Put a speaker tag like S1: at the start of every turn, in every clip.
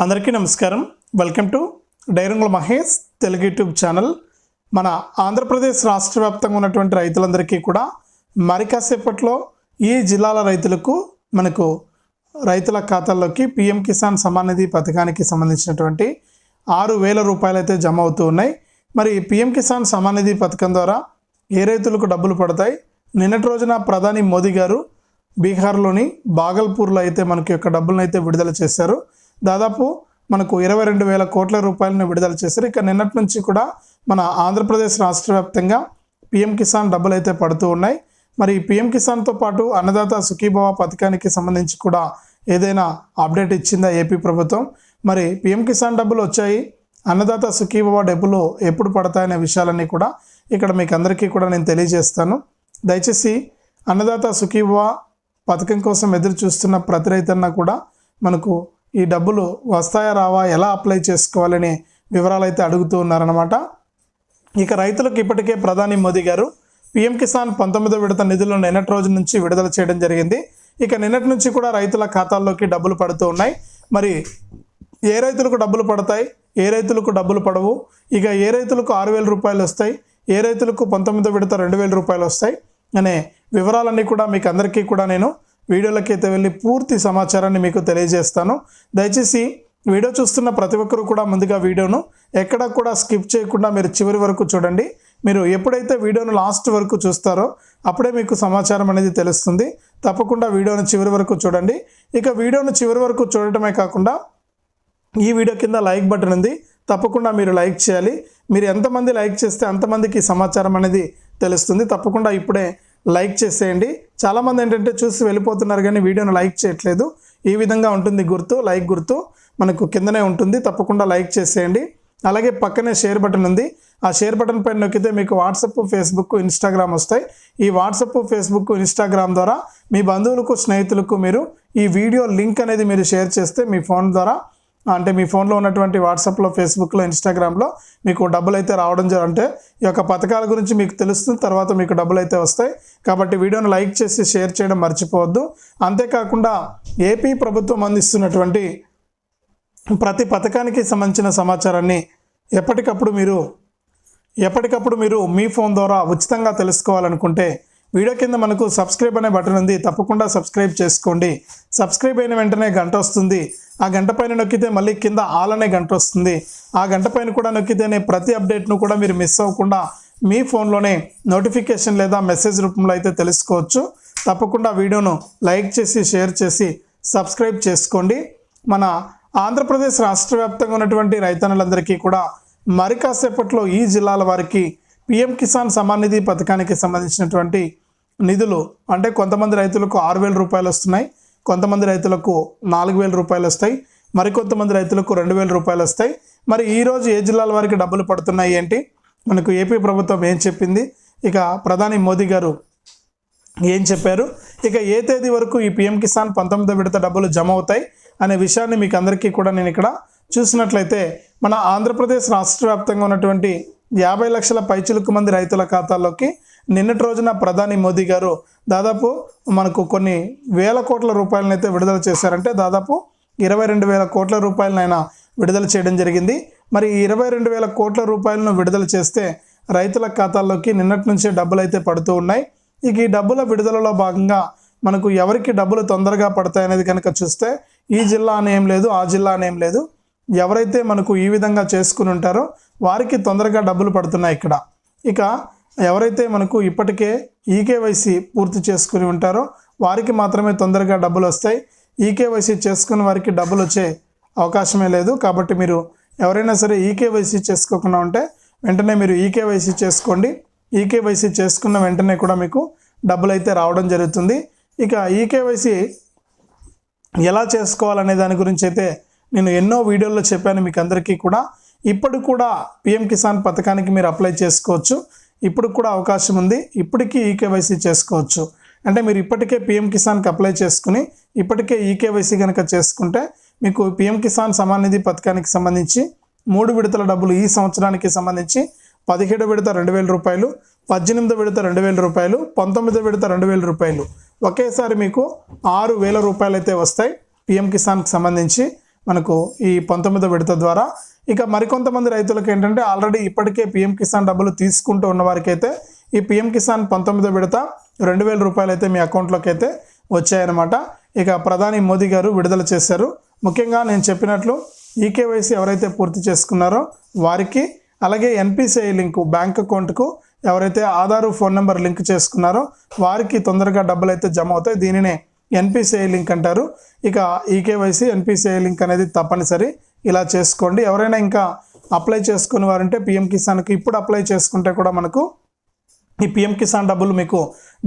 S1: అందరికీ నమస్కారం. Welcome to డైరంగుల Mahesh Telugu YouTube channel. మన ఆంధ్రప్రదేశ్ రాష్ట్ర వ్యాప్తంగా ఉన్నటువంటి రైతులందరికీ కూడా మరి కాసేపట్లో ఈ జిల్లాల రైతులకు మనకు రైతుల ఖాతాల్లోకి పిఎం కిసాన్ సమాన్ నిధి పథకానికి సంబంధించినటువంటి ఆరు వేల రూపాయలు అయితే జమ అవుతూ ఉన్నాయి. మరి పిఎం కిసాన్ సమాన్ నిధి పథకం ద్వారా ఏ రైతులకు డబ్బులు పడతాయి? నిన్నటి రోజున ప్రధాని మోదీ గారు బీహార్లోని బాగల్పూర్లో అయితే మనకి యొక్క డబ్బులను అయితే విడుదల చేశారు. దాదాపు మనకు ఇరవై రెండు వేల కోట్ల రూపాయలను విడుదల చేశారు. ఇక నిన్నటి నుంచి కూడా మన ఆంధ్రప్రదేశ్ రాష్ట్ర వ్యాప్తంగా పిఎం కిసాన్ డబ్బులు అయితే పడుతూ ఉన్నాయి. మరి పిఎం కిసాన్తో పాటు అన్నదాత సుఖీభవ పథకానికి సంబంధించి కూడా ఏదైనా అప్డేట్ ఇచ్చిందా ఏపీ ప్రభుత్వం? మరి పిఎం కిసాన్ డబ్బులు వచ్చాయి. అన్నదాత సుఖీభవ డబ్బులు ఎప్పుడు పడతాయనే విషయాలన్నీ కూడా ఇక్కడ మీకు అందరికీ కూడా నేను తెలియజేస్తాను. దయచేసి అన్నదాత సుఖీభవ పథకం కోసం ఎదురు చూస్తున్న ప్రతి రైతన్న కూడా మనకు ఈ డబ్బులు వస్తాయా రావా ఎలా అప్లై చేసుకోవాలని వివరాలు అయితే అడుగుతూ ఉన్నారనమాట ఇక రైతులకు ఇప్పటికే ప్రధాని మోదీ గారు పీఎం కిసాన్ పంతొమ్మిదో విడత నిధులను నిన్నటి రోజు నుంచి విడుదల చేయడం జరిగింది. ఇక నిన్నటి నుంచి కూడా రైతుల ఖాతాల్లోకి డబ్బులు పడుతూ ఉన్నాయి. మరి ఏ రైతులకు డబ్బులు పడతాయి? ఏ రైతులకు డబ్బులు పడవు? ఇక ఏ రైతులకు ఆరు వేల రూపాయలు వస్తాయి? ఏ రైతులకు పంతొమ్మిదో విడత రెండు వేల రూపాయలు వస్తాయి? అనే వివరాలన్నీ కూడా మీకు అందరికీ కూడా నేను వీడియోలకైతే వెళ్ళి పూర్తి సమాచారాన్ని మీకు తెలియజేస్తాను. దయచేసి వీడియో చూస్తున్న ప్రతి ఒక్కరూ కూడా ముందుగా వీడియోను ఎక్కడ కూడా స్కిప్ చేయకుండా మీరు చివరి వరకు చూడండి. మీరు ఎప్పుడైతే వీడియోను లాస్ట్ వరకు చూస్తారో అప్పుడే మీకు సమాచారం అనేది తెలుస్తుంది. తప్పకుండా వీడియోను చివరి వరకు చూడండి. ఇక వీడియోను చివరి వరకు చూడటమే కాకుండా ఈ వీడియో కింద లైక్ బటన్ ఉంది. తప్పకుండా మీరు లైక్ చేయాలి. మీరు ఎంతమంది లైక్ చేస్తే అంతమందికి సమాచారం అనేది తెలుస్తుంది. తప్పకుండా ఇప్పుడే లైక్ చేసేయండి. చాలామంది ఏంటంటే చూసి వెళ్ళిపోతున్నారు కానీ వీడియోను లైక్ చేయట్లేదు. ఈ విధంగా ఉంటుంది గుర్తు లైక్ గుర్తు మనకు కిందనే ఉంటుంది. తప్పకుండా లైక్ చేసేయండి. అలాగే పక్కనే షేర్ బటన్ ఉంది. ఆ షేర్ బటన్ పైన నొక్కితే మీకు వాట్సప్ ఫేస్బుక్ ఇన్స్టాగ్రామ్ వస్తాయి. ఈ వాట్సప్ ఫేస్బుక్ ఇన్స్టాగ్రామ్ ద్వారా మీ బంధువులకు స్నేహితులకు మీరు ఈ వీడియో లింక్ అనేది మీరు షేర్ చేస్తే మీ ఫోన్ ద్వారా అంటే మీ ఫోన్లో ఉన్నటువంటి వాట్సాప్లో ఫేస్బుక్లో ఇన్స్టాగ్రామ్లో మీకు డబ్బులు అయితే రావడం జరు అంటే ఈ యొక్క పథకాల గురించి మీకు తెలుస్తుంది తర్వాత మీకు డబ్బులు అయితే వస్తాయి. కాబట్టి వీడియోను లైక్ చేసి షేర్ చేయడం మర్చిపోవద్దు. అంతేకాకుండా ఏపీ ప్రభుత్వం అందిస్తున్నటువంటి ప్రతి పథకానికి సంబంధించిన సమాచారాన్ని ఎప్పటికప్పుడు మీరు ఎప్పటికప్పుడు మీరు మీ ఫోన్ ద్వారా ఉచితంగా తెలుసుకోవాలనుకుంటే వీడియో కింద మనకు సబ్స్క్రైబ్ అనే బటన్ ఉంది. తప్పకుండా సబ్స్క్రైబ్ చేసుకోండి. సబ్స్క్రైబ్ అయిన వెంటనే గంట వస్తుంది. ఆ గంట పైన నొక్కితే మళ్ళీ కింద ఆల్ అనే గంట వస్తుంది. ఆ గంట పైన కూడా నొక్కితేనే ప్రతి అప్డేట్ను కూడా మీరు మిస్ అవ్వకుండా మీ ఫోన్లోనే నోటిఫికేషన్ లేదా మెసేజ్ రూపంలో అయితే తెలుసుకోవచ్చు. తప్పకుండా వీడియోను లైక్ చేసి షేర్ చేసి సబ్స్క్రైబ్ చేసుకోండి. మన ఆంధ్రప్రదేశ్ రాష్ట్ర వ్యాప్తంగా ఉన్నటువంటి రైతన్నులందరికీ కూడా మరి కాసేపట్లో ఈ జిల్లాల వారికి పిఎం కిసాన్ సమాన్ నిధి పథకానికి సంబంధించినటువంటి నిధులు. అంటే కొంతమంది రైతులకు ఆరు వేల రూపాయలు వస్తున్నాయి కొంతమంది రైతులకు నాలుగు వేల రూపాయలు వస్తాయి మరికొంతమంది రైతులకు రెండు వేల రూపాయలు వస్తాయి. మరి ఈరోజు ఏ జిల్లాల వారికి డబ్బులు పడుతున్నాయి ఏంటి? మనకు ఏపీ ప్రభుత్వం ఏం చెప్పింది? ఇక ప్రధాని మోదీ గారు ఏం చెప్పారు? ఇక ఏ తేదీ వరకు ఈ పిఎం కిసాన్ పంతొమ్మిదో విడత డబ్బులు జమ అవుతాయి అనే విషయాన్ని మీకు అందరికీ కూడా నేను ఇక్కడ చూసినట్లయితే మన ఆంధ్రప్రదేశ్ రాష్ట్ర వ్యాప్తంగా ఉన్నటువంటి యాభై లక్షల పైచులకు మంది రైతుల ఖాతాల్లోకి నిన్నటి రోజున ప్రధాని మోదీ గారు దాదాపు మనకు కొన్ని వేల కోట్ల రూపాయలను అయితే విడుదల చేశారంటే దాదాపు ఇరవై రెండు వేల కోట్ల రూపాయలను ఆయన విడుదల చేయడం జరిగింది. మరి ఇరవై రెండు వేల కోట్ల రూపాయలను విడుదల చేస్తే రైతుల ఖాతాల్లోకి నిన్నటి నుంచే డబ్బులు అయితే పడుతూ ఉన్నాయి. ఇక ఈ డబ్బుల విడుదలలో భాగంగా మనకు ఎవరికి డబ్బులు తొందరగా పడతాయి అనేది కనుక చూస్తే ఈ జిల్లా అని ఏం లేదు ఆ జిల్లా అని ఏం లేదు. ఎవరైతే మనకు ఈ విధంగా చేసుకుని ఉంటారో వారికి తొందరగా డబ్బులు పడుతున్నాయి ఇక్కడ. ఇక ఎవరైతే మనకు ఇప్పటికే ఈకేవైసీ పూర్తి చేసుకుని ఉంటారో వారికి మాత్రమే తొందరగా డబ్బులు వస్తాయి. ఈకేవైసీ చేసుకున్న వారికి డబ్బులు వచ్చే అవకాశమే లేదు. కాబట్టి మీరు ఎవరైనా సరే ఈకేవైసీ చేసుకోకుండా ఉంటే వెంటనే మీరు ఈకేవైసీ చేసుకోండి. ఈకేవైసీ చేసుకున్న వెంటనే కూడా మీకు డబ్బులు అయితే రావడం జరుగుతుంది. ఇక ఈకేవైసీ ఎలా చేసుకోవాలనే దాని గురించి అయితే నేను ఎన్నో వీడియోల్లో చెప్పాను మీకు అందరికీ కూడా. ఇప్పుడు కూడా పిఎం కిసాన్ పథకానికి మీరు అప్లై చేసుకోవచ్చు. ఇప్పుడు కూడా అవకాశం ఉంది. ఇప్పటికీ ఈకేవైసీ చేసుకోవచ్చు. అంటే మీరు ఇప్పటికే పిఎం కిసాన్కి అప్లై చేసుకుని ఇప్పటికే ఈకేవైసీ కనుక చేసుకుంటే మీకు పిఎం కిసాన్ సమాన్ నిధి పథకానికి సంబంధించి మూడు విడతల డబ్బులు ఈ సంవత్సరానికి సంబంధించి పదిహేడు విడత రెండు వేల రూపాయలు పద్దెనిమిది విడత రెండు వేల రూపాయలు పంతొమ్మిది విడత రెండు వేల రూపాయలు. ఒకేసారి మీకు ఆరు వేల రూపాయలు అయితే వస్తాయి పిఎం కిసాన్కి సంబంధించి మనకు ఈ పంతొమ్మిదో విడత ద్వారా. ఇక మరికొంతమంది రైతులకు ఏంటంటే ఆల్రెడీ ఇప్పటికే పిఎం కిసాన్ డబ్బులు తీసుకుంటూ ఉన్న వారికైతే ఈ పిఎం కిసాన్ పంతొమ్మిదో విడత రెండు వేల రూపాయలు అయితే మీ అకౌంట్లోకి అయితే వచ్చాయన్నమాట. ఇక ప్రధాని మోదీ గారు విడుదల చేశారు. ముఖ్యంగా నేను చెప్పినట్లు ఈకేవైసీ ఎవరైతే పూర్తి చేసుకున్నారో వారికి అలాగే ఎన్పిసిఐ లింకు బ్యాంక్ అకౌంట్కు ఎవరైతే ఆధారు ఫోన్ నెంబర్ లింక్ చేసుకున్నారో వారికి తొందరగా డబ్బులు అయితే జమ అవుతాయి. దీనినే ఎన్పిసిఐ లింక్ అంటారు. ఇక ఈకేవైసీ ఎన్పిసిఐ లింక్ అనేది తప్పనిసరి. ఇలా చేసుకోండి. ఎవరైనా ఇంకా అప్లై చేసుకుని వారంటే పిఎం కిసాన్కి ఇప్పుడు అప్లై చేసుకుంటే కూడా మనకు ఈ పిఎం కిసాన్ డబ్బులు మీకు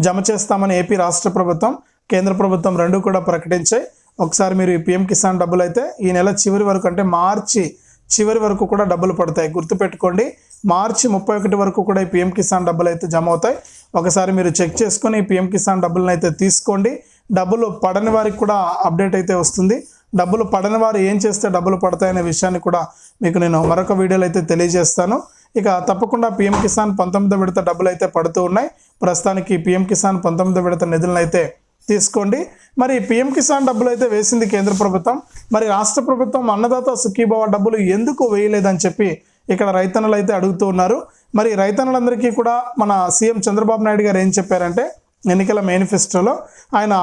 S1: జమ చేస్తామని ఏపీ రాష్ట్ర ప్రభుత్వం కేంద్ర ప్రభుత్వం రెండు కూడా ప్రకటించాయి. ఒకసారి మీరు ఈ పిఎం కిసాన్ డబ్బులు అయితే ఈ నెల చివరి వరకు అంటే మార్చి చివరి వరకు కూడా డబ్బులు పడతాయి. గుర్తుపెట్టుకోండి మార్చి ముప్పై ఒకటి వరకు కూడా ఈ పిఎం కిసాన్ డబ్బులు అయితే జమ అవుతాయి. ఒకసారి మీరు చెక్ చేసుకొని ఈ పిఎం కిసాన్ డబ్బులను అయితే తీసుకోండి. డబ్బులు పడని వారికి కూడా అప్డేట్ అయితే వస్తుంది. డబ్బులు పడని వారు ఏం చేస్తే డబ్బులు పడతాయనే విషయాన్ని కూడా మీకు నేను మరొక వీడియోలో అయితే తెలియజేస్తాను. ఇక తప్పకుండా పిఎం కిసాన్ పంతొమ్మిదో విడత డబ్బులు అయితే పడుతూ ఉన్నాయి. ప్రస్తుతానికి పిఎం కిసాన్ పంతొమ్మిదో విడత నిధులను అయితే తీసుకోండి. మరి పిఎం కిసాన్ డబ్బులు అయితే వేసింది కేంద్ర ప్రభుత్వం. మరి రాష్ట్ర ప్రభుత్వం అన్నదాత సుఖీభావ డబ్బులు ఎందుకు వేయలేదని చెప్పి ఇక్కడ రైతన్నలు అయితే అడుగుతూ ఉన్నారు. మరి రైతన్నలందరికీ కూడా మన సీఎం చంద్రబాబు నాయుడు గారు ఏం చెప్పారంటే ఎన్నికల మేనిఫెస్టోలో ఆయన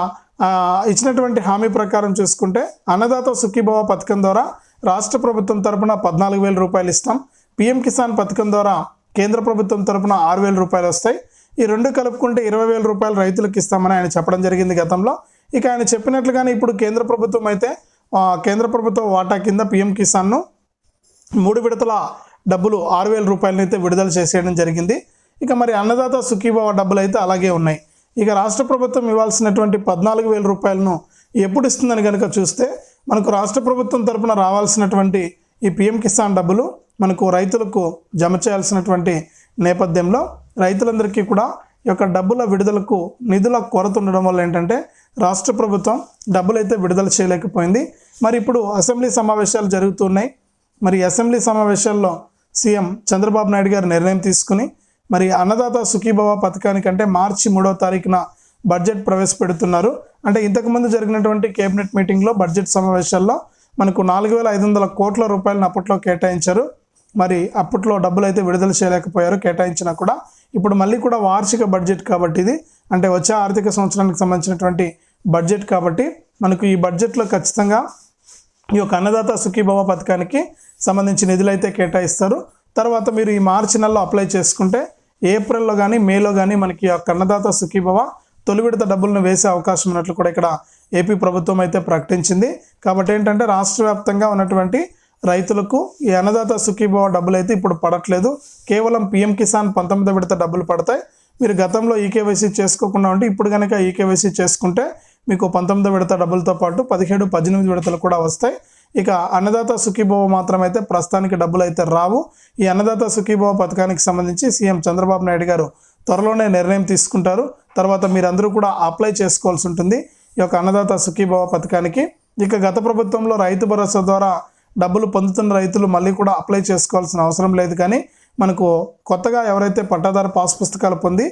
S1: ఇచ్చినటువంటి హామీ ప్రకారం చూసుకుంటే అన్నదాత సుఖీభవ పథకం ద్వారా రాష్ట్ర ప్రభుత్వం తరపున పద్నాలుగు వేల రూపాయలు ఇస్తాం. పిఎం కిసాన్ పథకం ద్వారా కేంద్ర ప్రభుత్వం తరపున ఆరు వేల రూపాయలు వస్తాయి. ఈ రెండు కలుపుకుంటే ఇరవై వేల రూపాయలు రైతులకు ఇస్తామని ఆయన చెప్పడం జరిగింది గతంలో. ఇక ఆయన చెప్పినట్లుగానే ఇప్పుడు కేంద్ర ప్రభుత్వం అయితే కేంద్ర ప్రభుత్వ వాటా కింద పిఎం కిసాన్ను మూడు విడతల డబ్బులు ఆరు వేల రూపాయలనైతే విడుదల చేసేయడం జరిగింది. ఇక మరి అన్నదాత సుఖీభావ డబ్బులు అయితే అలాగే ఉన్నాయి. ఇక రాష్ట్ర ప్రభుత్వం ఇవ్వాల్సినటువంటి పద్నాలుగు వేల రూపాయలను ఎప్పుడు ఇస్తుందని కనుక చూస్తే మనకు రాష్ట్ర ప్రభుత్వం తరపున రావాల్సినటువంటి ఈ పిఎం కిసాన్ డబ్బులు మనకు రైతులకు జమ చేయాల్సినటువంటి నేపథ్యంలో రైతులందరికీ కూడా ఈ యొక్క డబ్బుల విడుదలకు నిధుల కొరత ఉండడం వల్ల ఏంటంటే రాష్ట్ర ప్రభుత్వం డబ్బులైతే విడుదల చేయలేకపోయింది. మరి ఇప్పుడు అసెంబ్లీ సమావేశాలు జరుగుతున్నాయి. మరి అసెంబ్లీ సమావేశాల్లో సీఎం చంద్రబాబు నాయుడు గారు నిర్ణయం తీసుకుని మరి అన్నదాత సుఖీభవ పథకానికంటే మార్చి మూడో తారీఖున బడ్జెట్ ప్రవేశపెడుతున్నారు. అంటే ఇంతకుముందు జరిగినటువంటి కేబినెట్ మీటింగ్లో బడ్జెట్ సమావేశాల్లో మనకు నాలుగు వేల ఐదు వందల కోట్ల రూపాయలను అప్పట్లో కేటాయించారు. మరి అప్పట్లో డబ్బులు అయితే విడుదల చేయలేకపోయారు కేటాయించినా కూడా. ఇప్పుడు మళ్ళీ కూడా వార్షిక బడ్జెట్ కాబట్టి ఇది. అంటే వచ్చే ఆర్థిక సంవత్సరానికి సంబంధించినటువంటి బడ్జెట్ కాబట్టి మనకు ఈ బడ్జెట్లో ఖచ్చితంగా ఈ యొక్క అన్నదాత సుఖీభవ పథకానికి సంబంధించి నిధులు అయితే కేటాయిస్తారు. తర్వాత మీరు ఈ మార్చి నెలలో అప్లై చేసుకుంటే ఏప్రిల్లో కానీ మేలో కానీ మనకి ఆ కన్నదాత సుఖీభవ తొలి విడత డబ్బులను వేసే అవకాశం ఉన్నట్లు కూడా ఇక్కడ ఏపీ ప్రభుత్వం అయితే ప్రకటించింది. కాబట్టి ఏంటంటే రాష్ట్ర వ్యాప్తంగా ఉన్నటువంటి రైతులకు ఈ అన్నదాత సుఖీభవ డబ్బులు అయితే ఇప్పుడు పడట్లేదు. కేవలం పిఎం కిసాన్ పంతొమ్మిదో విడత డబ్బులు పడతాయి. మీరు గతంలో ఈకేవైసీ చేసుకోకుండా ఉంటే ఇప్పుడు కనుక ఈకేవైసీ చేసుకుంటే మీకు పంతొమ్మిదో విడత డబ్బులతో పాటు పదిహేడు పద్దెనిమిది విడతలు కూడా వస్తాయి. ఇక అన్నదాత సుఖీభవ మాత్రమైతే ప్రస్తుతానికి డబ్బులు అయితే రావు. ఈ అన్నదాత సుఖీభవ పథకానికి సంబంధించి సీఎం చంద్రబాబు నాయుడు గారు త్వరలోనే నిర్ణయం తీసుకుంటారు. తర్వాత మీరందరూ కూడా అప్లై చేసుకోవాల్సి ఉంటుంది. ఈ యొక్క అన్నదాత సుఖీభవ పథకానికి ఇక గత ప్రభుత్వంలో రైతు భరోసా ద్వారా డబ్బులు పొందుతున్న రైతులు మళ్ళీ కూడా అప్లై చేసుకోవాల్సిన అవసరం లేదు. కానీ మనకు కొత్తగా ఎవరైతే పట్టాదారు పాస్ పుస్తకాలు పొంది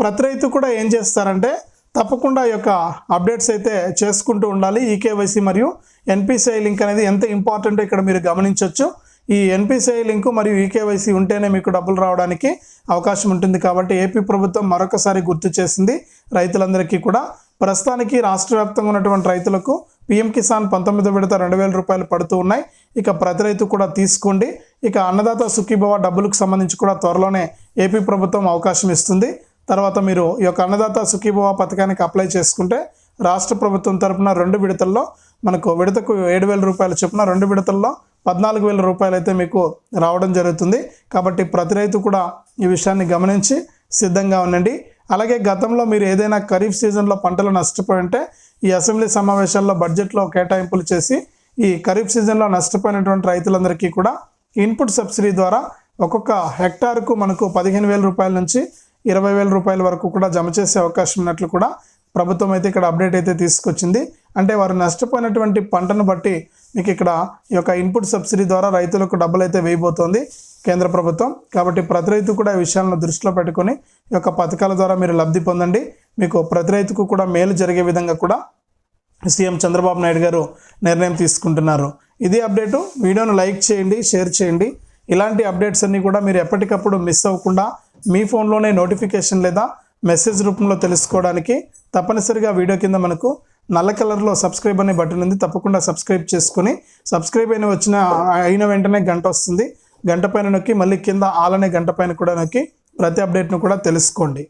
S1: ప్రతి రైతు కూడా ఏం చేస్తారంటే తప్పకుండా ఈ యొక్క అప్డేట్స్ అయితే చేసుకుంటూ ఉండాలి. ఈకేవైసీ మరియు ఎన్పిసిఐ లింక్ అనేది ఎంత ఇంపార్టెంట్ ఇక్కడ మీరు గమనించవచ్చు ఈ ఎన్పిసిఐ లింకు మరియు ఈకేవైసీ ఉంటేనే మీకు డబ్బులు రావడానికి అవకాశం ఉంటుంది కాబట్టి ఏపీ ప్రభుత్వం మరొకసారి గుర్తు చేసింది. రైతులందరికీ కూడా ప్రస్తుతానికి రాష్ట్ర వ్యాప్తంగా ఉన్నటువంటి రైతులకు పిఎం కిసాన్ పంతొమ్మిది విడత రెండు వేల రూపాయలు పడుతూ ఉన్నాయి. ఇక ప్రతి రైతు కూడా తీసుకోండి. ఇక అన్నదాత సుఖీభవ డబ్బులకు సంబంధించి కూడా త్వరలోనే ఏపీ ప్రభుత్వం అవకాశం ఇస్తుంది. తర్వాత మీరు ఈ యొక్క అన్నదాత సుఖీభవ పథకానికి అప్లై చేసుకుంటే రాష్ట్ర ప్రభుత్వం తరపున రెండు విడతల్లో మనకు విడతకు ఏడు వేల రూపాయలు చొప్పున రెండు విడతల్లో పద్నాలుగు వేల రూపాయలు అయితే మీకు రావడం జరుగుతుంది. కాబట్టి ప్రతి రైతు కూడా ఈ విషయాన్ని గమనించి సిద్ధంగా ఉండండి. అలాగే గతంలో మీరు ఏదైనా ఖరీఫ్ సీజన్లో పంటలు నష్టపోయి ఉంటే ఈ అసెంబ్లీ సమావేశాల్లో బడ్జెట్లో కేటాయింపులు చేసి ఈ ఖరీఫ్ సీజన్లో నష్టపోయినటువంటి రైతులందరికీ కూడా ఇన్పుట్ సబ్సిడీ ద్వారా ఒక్కొక్క హెక్టార్కు మనకు పదిహేను వేల రూపాయల నుంచి ఇరవై వేల రూపాయల వరకు కూడా జమ చేసే అవకాశం ఉన్నట్లు కూడా ప్రభుత్వం అయితే ఇక్కడ అప్డేట్ అయితే తీసుకొచ్చింది. అంటే వారు నష్టపోయినటువంటి పంటను బట్టి మీకు ఇక్కడ ఈ యొక్క ఇన్పుట్ సబ్సిడీ ద్వారా రైతులకు డబ్బులు అయితే వేయబోతోంది కేంద్ర ప్రభుత్వం. కాబట్టి ప్రతి రైతు కూడా ఈ విషయాలను దృష్టిలో పెట్టుకొని ఈ యొక్క పథకాల ద్వారా మీరు లబ్ధి పొందండి. మీకు ప్రతి రైతుకు కూడా మేలు జరిగే విధంగా కూడా సీఎం చంద్రబాబు నాయుడు గారు నిర్ణయం తీసుకుంటున్నారు. ఇదే అప్డేటు. వీడియోను లైక్ చేయండి షేర్ చేయండి. ఇలాంటి అప్డేట్స్ అన్నీ కూడా మీరు ఎప్పటికప్పుడు మిస్ అవ్వకుండా మీ ఫోన్లోనే నోటిఫికేషన్ లేదా మెసేజ్ రూపంలో తెలుసుకోవడానికి తప్పనిసరిగా వీడియో కింద మనకు నల్ల కలర్లో సబ్స్క్రైబ్ అనే బటన్ ఉంది. తప్పకుండా సబ్స్క్రైబ్ చేసుకుని సబ్స్క్రైబ్ అయిన వచ్చిన అయిన వెంటనే గంట వస్తుంది. గంట పైన నొక్కి మళ్ళీ కింద ఆల్ అనే గంట పైన కూడా నొక్కి ప్రతి అప్డేట్ను కూడా తెలుసుకోండి.